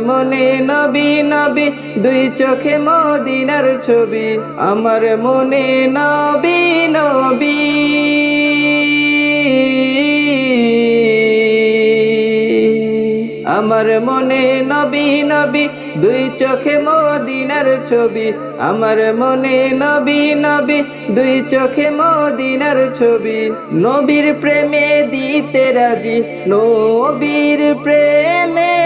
মনে নবী নবী, দুই চোখে মদিনার ছবি। আমার মনে নবী নবী। আমার মনে নবী নবী, দুই চোখে মদিনার ছবি। আমার মনে নবী নবী, দুই চোখে মদিনার ছবি। নবীর প্রেমে দিতে রাজি, নবীর প্রেমে